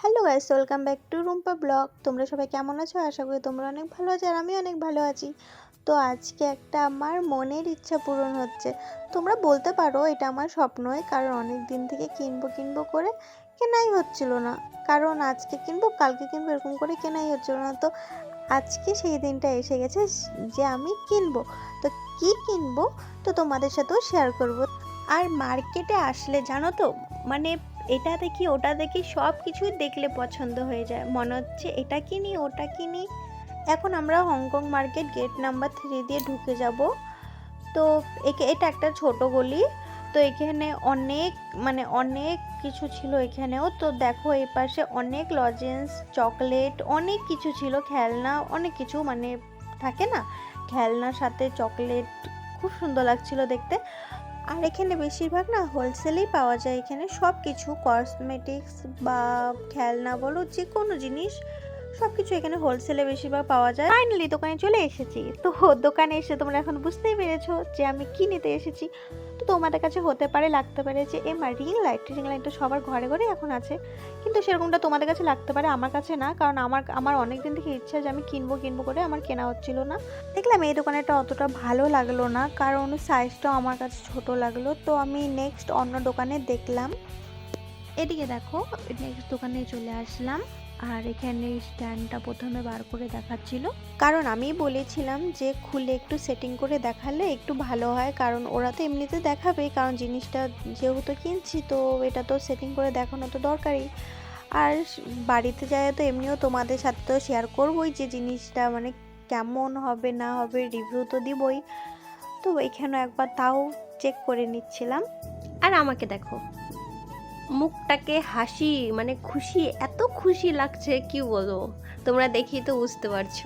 Hello guys welcome back to Rumpa blog তোমরা সবাই কেমন আছো? আশা করি তোমরা অনেক ভালো আছো আর আমি অনেক ভালো আছি। তো আজকে একটা আমার মনের ইচ্ছা পূরণ হচ্ছে। তোমরা বলতে পারো এটা আমার স্বপ্নই, কারণ অনেক দিন থেকে কিনবো কিনবো করে কেনাই হচ্ছিল না। কারণ আজকে কিনবো, কালকে কিনবো, এরকম করে কেনাই হচ্ছিল না। তো আজকে সেই দিনটা এসে গেছে যে আমি কিনবো। তো কি কিনবো? তো তোমাদের সাথেও শেয়ার করব। আর মার্কেটে আসলে জানো তো মানে এটা দেখি, ওটা দেখি সব কিছুই দেখলে পছন্দ হয়ে যায়। মনে হচ্ছে এটা কিনি, ওটা কিনি। এখন আমরা Hong Kong market gate number three দিয়ে ঢুকে যাব। তো একে, এটা একটা ছোট গলি। তো এখানে অনেক মানে অনেক কিছু ছিল এখানেও। তো দেখো এই পাশে অনেক লজেন্স চকলেট অনেক কিছু ছিল, খেলনা, অনেক কিছু মানে থাকে না? খেলনার সাথে চকলেট খুব সুন্দর লাগছিল দেখতে। আর এখানে বেশিরভাগ না হোলসেলেই পাওয়া যায়। এখানে সব কিছু কসমেটিক্স বা খেলনা বলো যে কোনো জিনিস সব কিছু এখানে হোলসেলে বেশিরভাগ পাওয়া যায়। ফাইনালি দোকানে চলে এসেছি। তো দোকানে এসে তোমরা এখন বুঝতেই পেরেছ যে আমি কি নিতে এসেছি। তো তোমাদের কাছে হতে পারে, লাগতে পারে যে, এ মা রিং লাইট রিং লাইট তো সবার ঘরে ঘরে এখন আছে। কিন্তু সেরকমটা তোমাদের কাছে লাগতে পারে আমার কাছে না, কারণ আমার আমার অনেক দিন থেকে ইচ্ছা যে আমি কিনবো কিনবো করে আমার কেনা হচ্ছিল না। দেখলাম এই দোকানেটা অতটা ভালো লাগল না, কারণ সাইজটাও আমার কাছে ছোট লাগল। তো আমি নেক্সট অন্য দোকানে দেখলাম। এদিকে দেখো নেক্সট দোকানে চলে আসলাম। আর এখানে স্ট্যান্ডটা প্রথমে বার করে দেখাচ্ছিল। কারণ আমি বলেছিলাম যে খুলে একটু সেটিং করে দেখালে একটু ভালো হয় কারণ ওরা তো এমনিতে দেখাবেই কারণ জিনিসটা যেহেতু কিনছি তো এটা তো সেটিং করে দেখানো তো দরকারই। আর বাড়িতে যায় তো এমনিও তোমাদের সাথে তো শেয়ার করবোই যে জিনিসটা মানে কেমন হবে না হবে রিভিউ তো দিবই। তো এখানে একবার তাও চেক করে নিচ্ছিলাম। আর আমাকে দেখো। মুখটাকে হাসি মানে খুশি, এত খুশি লাগছে, কি বলব? তোমরা দেখি তো বুঝতে পারছ।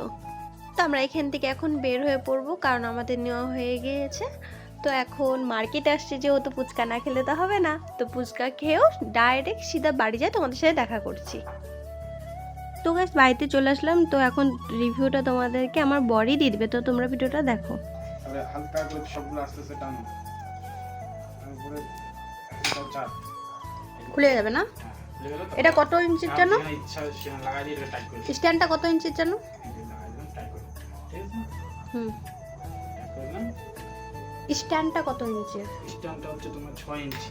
তো আমরা এখান থেকে এখন বের হয়ে পড়ব, কারণ আমাদের নেওয়া হয়ে গিয়েছে। তো এখন মার্কেট আসছে, যেহেতু ফুচকা না খেলে তো হবে না। তো ফুচকা খেয়েও ডাইরেক্ট সিধা বাড়ি যায় তোমাদের সাথে দেখা করছি। তো গাছ বাড়িতে চলে আসলাম। তো এখন রিভিউটা তোমাদেরকে আমার বডি দিয়ে দিবে। তো তোমরা ভিডিওটা দেখো। হালকা করে সবগুলো আস্তে আস্তে টানো। খুলে যাবে না? এটা কত ইঞ্চির জন্য স্ট্যান্ডটা কত ইঞ্চির জন্য হুম। স্ট্যান্ডটা কত ইঞ্চি? স্ট্যান্ডটা হচ্ছে তোমার 6 ইঞ্চি।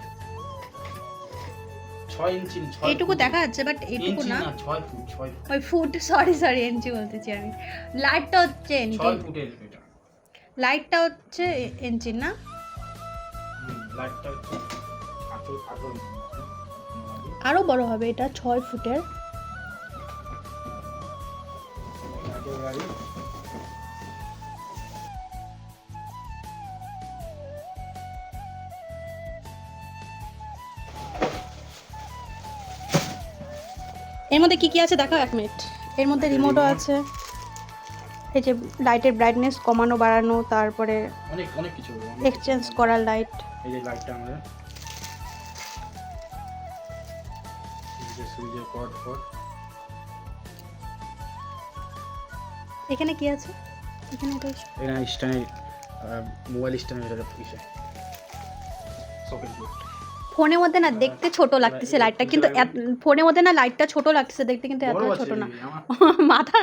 6 এইটুকু দেখা যাচ্ছে বাট এইটুকু না? ওই ফুট সরি সরি ইঞ্চি বলতেছি আমি। লাইটটা হচ্ছে ইঞ্চি। লাইটটা হচ্ছে ইঞ্চি না? লাইটটা হচ্ছে আরও বড় হবে এটা ছয় ফুটের। এর মধ্যে কি কি আছে দেখো এক মিনিট। এর মধ্যে আচ্ছা, রিমোটও আছে। এই যে লাইটের ব্রাইটনেস কমানো বাড়ানো তারপরে অনেক অনেক কিছু এক্সচেঞ্জ করার লাইট এই যে লাইটটা আমরা যে সুইচের কর্ড ফর্ড এখানে কি আছে? এখানে এটা এখানে স্ট্যান্ড মোবাইল স্ট্যান্ড এটা সকেট ফোনের মধ্যে না দেখতে ছোট লাগতেছে লাইটটা কিন্তু এত- ফোনের মধ্যে না লাইটটা ছোট লাগতেছে দেখতে কিন্তু এত ছোট না। মাথা।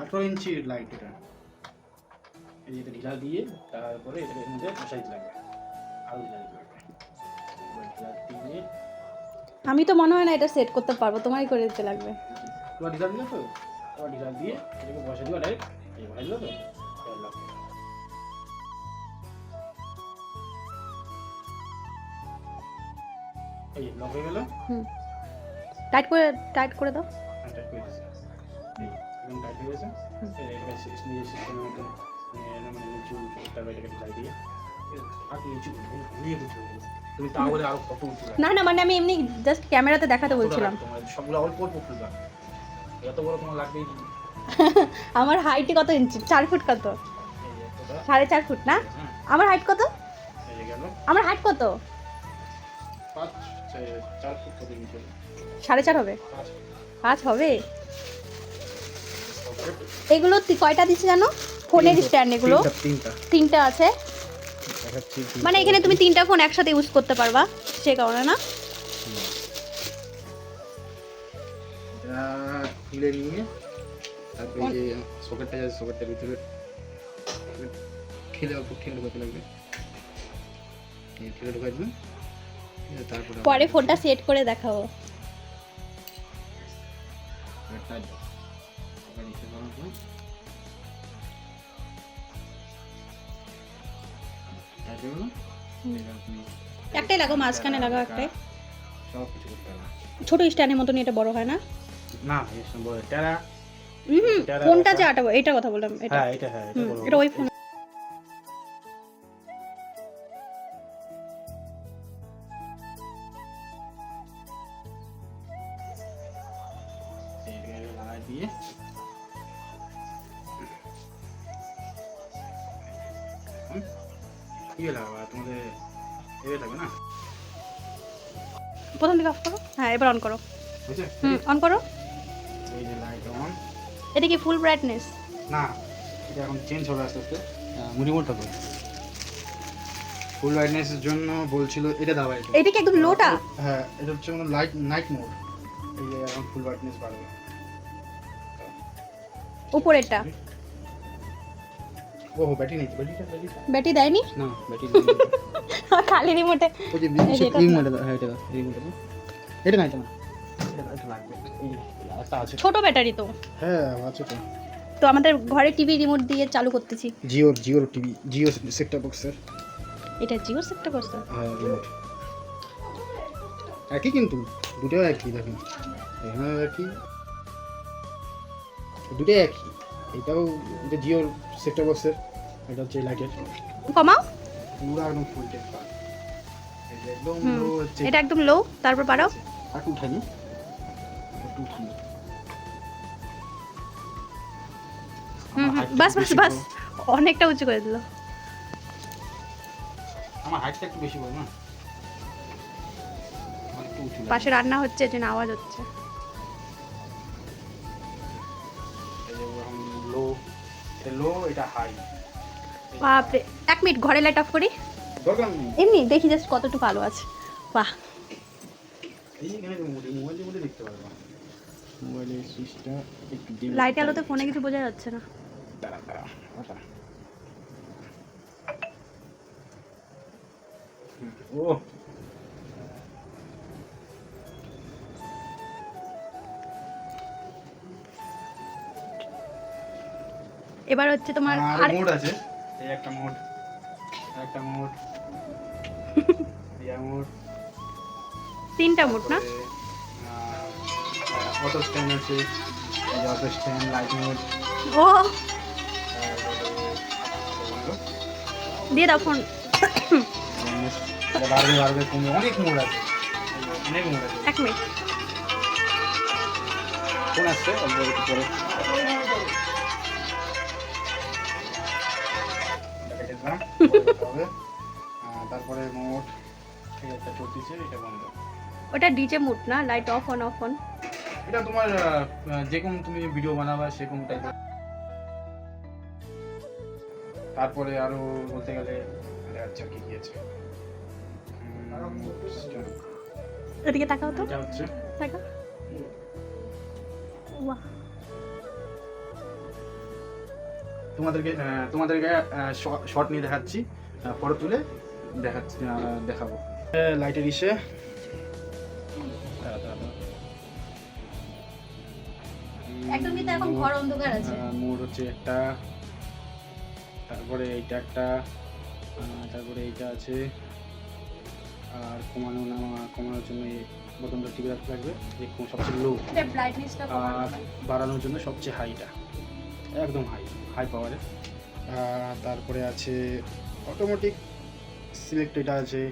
আঠারো ইঞ্চি লাইট এটা। এই যে ঢিলা দিয়ে তারপরে এটাকে মধ্যে বসাইতে লাগবে। আমি তো মনে হয় না এটা সেট করতে পারব তোমারই করে দিতে লাগবে। তোমার ঢিলা দিলে তো? তোমার ঢিলা দিয়ে এটাকে বসাই দিবা ডাইরেক্ট এই বসাই দিলো তো? এই লক হয়ে গেল। হুম। টাইট করে টাইট করে দাও। টাইট করে দিয়েছে। একদম টাইট হয়ে গেছে। এই নিজের সিস্টেমের মতো নিচু উঁচু এটাকে ঢিলাই দিয়ে তুমি তাহলে আরও কত উঁচু না না মানে আমি এমনি জাস্ট ক্যামেরাতে দেখাতে বলছিলাম। সবগুলো অল্প অল্প ফুলবা এত বড় তোমার লাগবেই আমার হাইটে কত ইঞ্চি চার ফুট কত? সাড়ে চার ফুট না? আমার হাইট কত? আমার হাইট কত? সাড়ে চার হবে? পাঁচ। হবে? এগুলো কয়টা দিচ্ছে জানো? ফোনের। স্ট্যান্ড এগুলো। তিনটা আছে? মানে এখানে তুমি তিনটা ফোন একসাথে ইউজ করতে পারবা সে কারণে না? খুলে নিয়ে তারপরে যে সকেটটা সকেটটার ভিতরে ঠেলে অল্প ঠেলে ঢোকাতে লাগবে। এই ঠেলে ঢোকাই দেবেন তারপরে পরে ফোনটা সেট করে দেখাবো। একটাই লাগাও মাঝখানে লাগাও একটাই। সব কিছু করতে হবে। ছোট স্ট্যান্ডের মতন এটা বড় হয় না? না বড়। টেরা। হুম ফোনটা যে। আটাবো এটা কথা বললাম এটা। হ্যাঁ এটা হ্যাঁ এটা হুম, এটা ওই ফোন। দিয়ে ইয়ে লাগাবো আর তোমাদের এবে থাকবে না? প্রথম দিকে অফ করো? হ্যাঁ এবার অন করো। হুম অন করো। এই যে লাইট অন এটা কি ফুল ব্রাইটনেস না এটা এখন চেঞ্জ হবে আস্তে আস্তে। রিমোটটা তো ফুল ব্রাইটনেসের জন্য বলছিল এটা দাও এটা এটা কি একদম লোটা হ্যাঁ এটা হচ্ছে কোনো লাইট নাইট মোড এই এখন ফুল ব্রাইটনেস বাড়বে। উপরেরটা। ও ব্যাটারি নেই ব্যাটারিটা ব্যাটারি দেয়নি? না ব্যাটারি খালি রিমোটে ওই যে এটা হ্যাঁ এটা দাও এটা না এটা না। ছোট ব্যাটারি তো। হ্যাঁ আছে তো। তো আমাদের ঘরে টিভি রিমোট দিয়ে চালু করতেছি। জিওর জিওর টিভি জিও সেক্টর বক্সের এটা জিও সেটটা করছে হ্যাঁ রিমোট একই কিন্তু দুটোই একই দেখুন। এখানে একই। দুটোই একই। এটাও এটা জিওর সেক্টর বক্সের এটা হচ্ছে লাইটের কমাও। পুরো একদম ফুল টেপ একদম হচ্ছে। এটা একদম লো তারপর বাড়াও। আর উঠানি। একটু উঠানি। বাস বাস বাস। অনেকটা উঁচু করে দিল। আমার হাইটটা একটু বেশি বড় না। পাশে রান্না হচ্ছে যে আওয়াজ হচ্ছে। এটা লো এটা হাই বাপরে এক মিনিট ঘরে লাইট অফ করি? দরকার নেই। এমনি দেখি জাস্ট কতটুকু আলো আছে। বাহ। লাইট আলোতে ফোনে কিছু বোঝা যাচ্ছে না। ও এবার হচ্ছে তোমার আর আর মোড আছে। এই একটা মোড একটা মোড মোড। তিনটা মোট না? অটো স্ট্যান্ড আছে অটো স্ট্যান্ড লাইট মোড ও। দিয়ে দাও ফোন বাড়বে বাড়বে কমবে। অনেক মোড আছে। অনেক মোড আছে। এক মিনিট। ফোন আসছে অল্প একটু পরে। হবে। তারপরে মোট ঠিক আছে চলতেছে এটা বন্ধ। ওটা ডিজে মুড না? Light off on off on এটা তোমার যেরকম তুমি ভিডিও বানাবা সেরকম টাইপের তারপরে আরও বলতে গেলে আচ্ছা কি কি আছে? এদিকে তাকাও তো। হচ্ছে। তাকাও। বাহ তোমাদেরকে তোমাদেরকে শর্ট নিয়ে দেখাচ্ছি। ফটো তুলে দেখাচ্ছি দেখাবো। লাইটের ইসে। এখন ঘর অন্ধকার আছে। মোড হচ্ছে একটা তারপরে এইটা একটা তারপরে এইটা আছে। আর কমানো নামা কমানোর জন্য এই বোতামটা টিপে রাখতে লাগবে সবচেয়ে লো আর বাড়ানোর জন্য সবচেয়ে হাইটা একদম হাই হাই পাওয়ারের তারপরে আছে অটোমেটিক সিলেক্ট এটা আছে।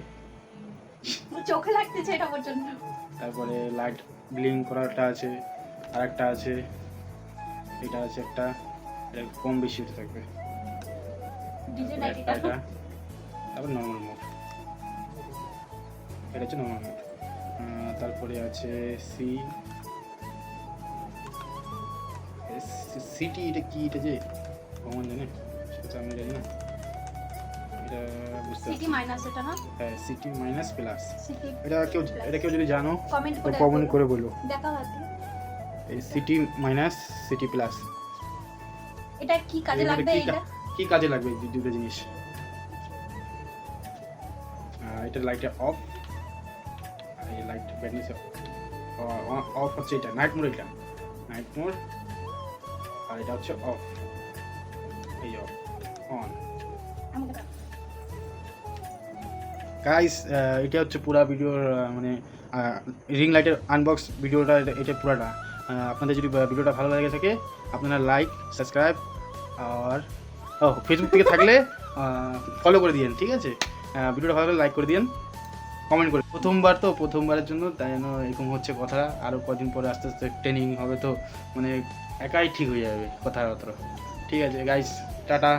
চোখে লাগতেছে এটা পর্যন্ত তারপরে লাইট ব্লিং করারটা আছে আর একটা আছে এটা আছে একটা কম বেশি থাকবে। তারপরে নর্মাল মোড এটা হচ্ছে নর্মাল মোড তারপরে আছে সি সিটি এটা কি এটা যে? কমন জানে। সেটা আমি জানি না। এটা বুঝতে সিটি মাইনাস এটা না? হ্যাঁ সিটি মাইনাস প্লাস। এটা কেউ এটা কেউ যদি জানো তো করে কমেন্ট করে বলো। দেখা হাতে এই সিটি মাইনাস সিটি প্লাস। এটা কি কাজে লাগবে কি এটা কি কাজে লাগবে এই দুটো জিনিস? এটা লাইটটা অফ আর এই লাইট ব্রাইটনেস অফ হচ্ছে এটা নাইট মোড এটা। নাইট মোড আর এটা হচ্ছে অফ এই অফ গাইস এটা হচ্ছে পুরা ভিডিওর মানে রিং লাইটের আনবক্স ভিডিওটা এটা পুরাটা। আপনাদের যদি ভিডিওটা ভালো লাগে থাকে, আপনারা লাইক সাবস্ক্রাইব আর ও ফেসবুক থেকে থাকলে ফলো করে দিয়েন, ঠিক আছে? ভিডিওটা ভালো লাগলে লাইক করে দিয়েন কমেন্ট করে প্রথমবার তো, প্রথমবারের জন্য, তাই জন্য এরকম হচ্ছে কথা আরও কদিন পরে আস্তে আস্তে ট্রেনিং হবে তো মানে একাই ঠিক হয়ে যাবে কথাবার্তা। ঠিক আছে গাইস টাটা।